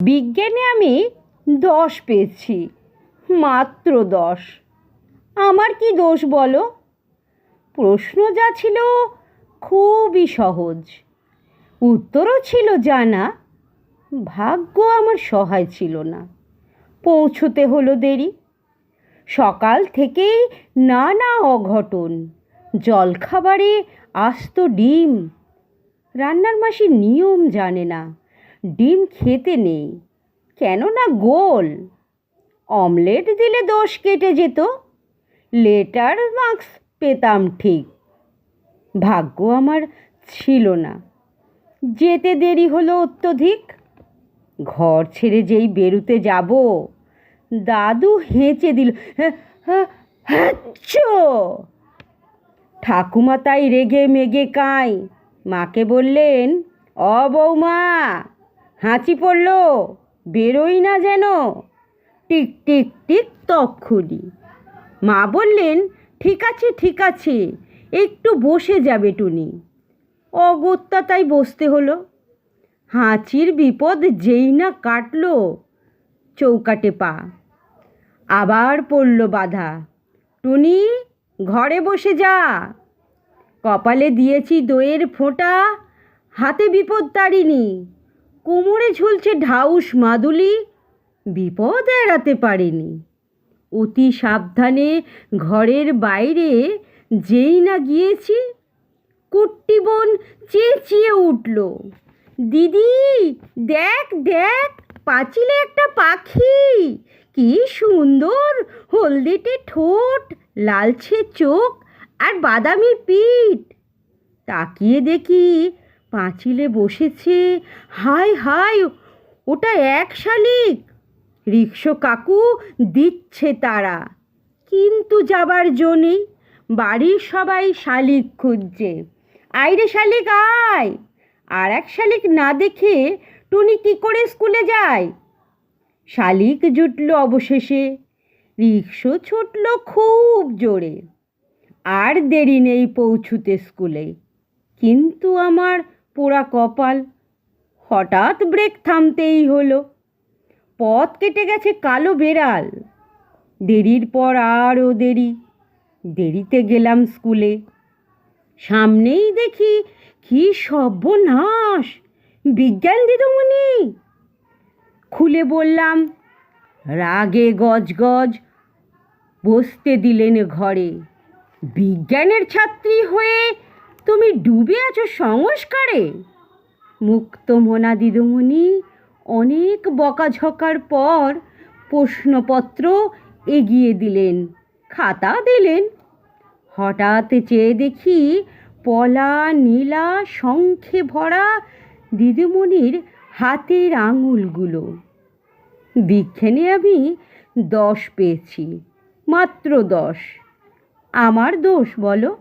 বিজ্ঞানে আমি দশ পেয়েছি, মাত্র দশ। আমার কি দোষ বলো? প্রশ্ন যা ছিল খুবই সহজ। উত্তরও ছিল জানা ভাগ্য আমার সহায় ছিল না। পৌঁছতে হলো দেরি। সকাল থেকেই নানা অঘটন, জলখাবারে আস্ত ডিম, রান্নার মাসি নিয়ম জানে না ডিম খেতে নেই। কেননা গোল। অমলেট দিলে দোষ কেটে যেত। লেটার মার্কস পেতাম ঠিক। ভাগ্য আমার ছিল না। যেতে দেরি হলো অত্যধিক। ঘর ছেড়ে যেই বেরুতে যাব। দাদু হেঁচে দিল হ্যাঁ হ্যাঁ ঠাকুমা তাই রেগে মেগে কাঁই। মাকে বললেন, অ বৌমা হাঁচি পড়ল, বেরোই না যেন। টিক টিক টিক, তক্ষুনি। মা বললেন, ঠিক আছে ঠিক আছে, একটু বসে যাবে টুনি। অগত্যা তাই বসতে হলো। হাঁচির বিপদ যেই না কাটলো, চৌকাটে পা। আবার পড়ল বাধা, টুনি, ঘরে বসে যা। কপালে দিয়েছি দইয়ের ফোঁটা, হাতে বিপদ তাড়িনি। কোমরে ঝুলছে ঢাউস মাদুলি। বিপদ এড়াতে পারেনি। অতি সাবধানে ঘরের বাইরে যেই না গিয়েছি কুট্টি বোন চেঁচিয়ে উঠল। দিদি, দেখ দেখ, পাঁচিলে একটা পাখি। কি সুন্দর, হলদেটে ঠোঁট লালচে চোখ আর বাদামি পিঠ। তাকিয়ে দেখি পাঁচিলে বসেছে। হায় হায় ওটা এক শালিক। রিক্সো কাকু দিচ্ছে তারা। কিন্তু যাবার জো বাড়ির সবাই শালিক খুঁজছে। আইরে শালিক, আয়। আর এক শালিক না দেখে টুনি কি করে স্কুলে যায়? শালিক জুটল অবশেষে, রিক্সো ছুটল খুব জোরে। আর দেরি নেই পৌঁছুতে স্কুলে। কিন্তু আমার পোড়া কপাল। হঠাৎ ব্রেক থামতেই হলো। পথ কেটে গেছে কালো বেড়াল। দেরির পর আরও দেরি। দেরিতে গেলাম স্কুলে। সামনেই দেখি কি সর্বনাশ! বিজ্ঞান দিদিমণি! খুলে বললাম, রাগে গজগজ বসতে দিলেন ঘরে। বিজ্ঞানের ছাত্রী হয়ে তুমি ডুবে আছো সংস্কারে। মুক্ত মুক্তমনা দিদিমণি, অনেক বকাঝকার পর প্রশ্নপত্র এগিয়ে দিলেন, খাতা দিলেন। হঠাৎ চেয়ে দেখি পলা নীলা শঙ্খে ভরা দিদিমণির হাতের আঙুলগুলো। বিজ্ঞানে আমি দশ পেয়েছি, মাত্র দশ। আমার দোষ বলো?